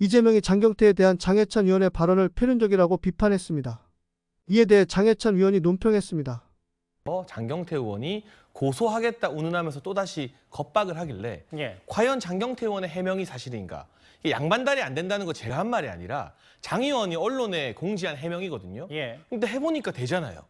이재명이 장경태에 대한 장해찬 위원의 발언을 표현적이라고 비판했습니다. 이에 대해 장해찬 위원이 논평했습니다. 어, 장경태 의원이 고소하겠다 운운하면서 또다시 겁박을 하길래 예. 과연 장경태 의원의 해명이 사실인가? 양반달이 안 된다는 거 제가 한 말이 아니라 장 의원이 언론에 공지한 해명이거든요. 예. 근데 해보니까 되잖아요.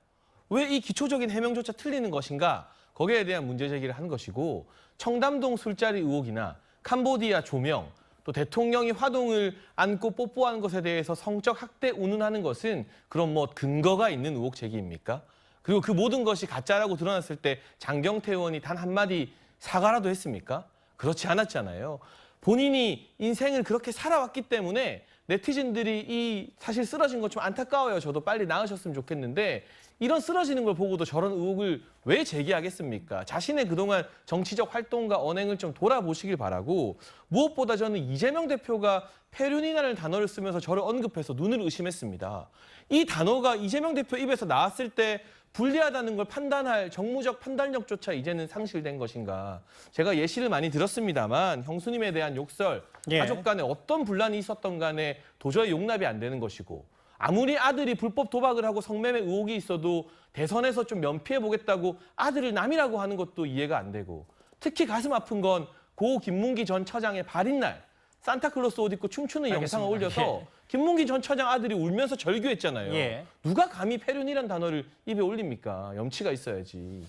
왜 이 기초적인 해명조차 틀리는 것인가? 거기에 대한 문제 제기를 한 것이고 청담동 술자리 의혹이나 캄보디아 조명 또 대통령이 화동을 안고 뽀뽀하는 것에 대해서 성적 학대 운운하는 것은 그런 뭐 근거가 있는 의혹 제기입니까? 그리고 그 모든 것이 가짜라고 드러났을 때 장경태 의원이 단 한마디 사과라도 했습니까? 그렇지 않았잖아요. 본인이 인생을 그렇게 살아왔기 때문에 네티즌들이 이 사실 쓰러진 것 좀 안타까워요. 저도 빨리 나으셨으면 좋겠는데 이런 쓰러지는 걸 보고도 저런 의혹을 왜 제기하겠습니까? 자신의 그동안 정치적 활동과 언행을 좀 돌아보시길 바라고 무엇보다 저는 이재명 대표가 폐륜이라는 단어를 쓰면서 저를 언급해서 눈을 의심했습니다. 이 단어가 이재명 대표 입에서 나왔을 때 불리하다는 걸 판단할 정무적 판단력조차 이제는 상실된 것인가. 제가 예시를 많이 들었습니다만 형수님에 대한 욕설, 예. 가족 간에 어떤 분란이 있었던 간에 도저히 용납이 안 되는 것이고 아무리 아들이 불법 도박을 하고 성매매 의혹이 있어도 대선에서 좀 면피해 보겠다고 아들을 남이라고 하는 것도 이해가 안 되고 특히 가슴 아픈 건 고 김문기 전 처장의 발인 날 산타클로스 옷 입고 춤추는 영상을 알겠습니다. 올려서 예. 김문기 전 처장 아들이 울면서 절규했잖아요. 예. 누가 감히 폐륜이란 단어를 입에 올립니까? 염치가 있어야지.